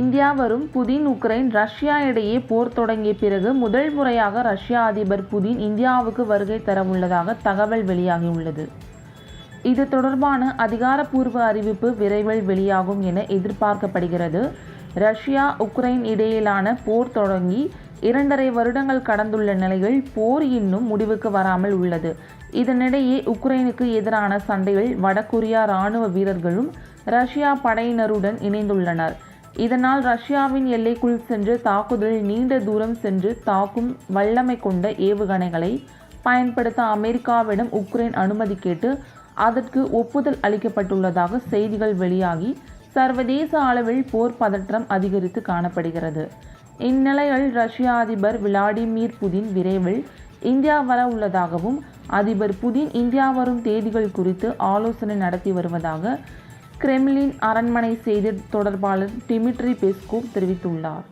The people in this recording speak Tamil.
இந்தியா வரும் புதின் உக்ரைன் ரஷ்யா இடையே போர் தொடங்கிய பிறகு முதல் முறையாக ரஷ்யா அதிபர் புதின் இந்தியாவுக்கு வருகை தரவுள்ளதாக தகவல் வெளியாகியுள்ளது. இது தொடர்பான அதிகாரப்பூர்வ அறிவிப்பு விரைவில் வெளியாகும் என எதிர்பார்க்கப்படுகிறது. ரஷ்யா உக்ரைன் இடையிலான போர் தொடங்கி இரண்டரை வருடங்கள் கடந்துள்ள நிலையில் போர் இன்னும் முடிவுக்கு வராமல் உள்ளது. இதனிடையே உக்ரைனுக்கு எதிரான சண்டையில் வடகொரியா இராணுவ வீரர்களும் ரஷ்யா படையினருடன் இணைந்துள்ளனர். இதனால் ரஷ்யாவின் எல்லைக்குள் சென்று தாக்குதலில் நீண்ட தூரம் சென்று தாக்கும் வல்லமை கொண்ட ஏவுகணைகளை பயன்படுத்த அமெரிக்காவிடம் உக்ரைன் அனுமதி கேட்டு அதற்கு ஒப்புதல் அளிக்கப்பட்டுள்ளதாக செய்திகள் வெளியாகி சர்வதேச அளவில் போர் பதற்றம் அதிகரித்து காணப்படுகிறது. இந்நிலையில் ரஷ்ய அதிபர் விளாடிமிர் புதின் விரைவில் இந்தியா வர உள்ளதாகவும் அதிபர் புதின் இந்தியா வரும் தேதிகள் குறித்து ஆலோசனை நடத்தி வருவதாக கிரெம்லின் அரண்மனை செய்தி தொடர்பாளர் டிமிட்ரி பெஸ்கோவ் தெரிவித்துள்ளார்.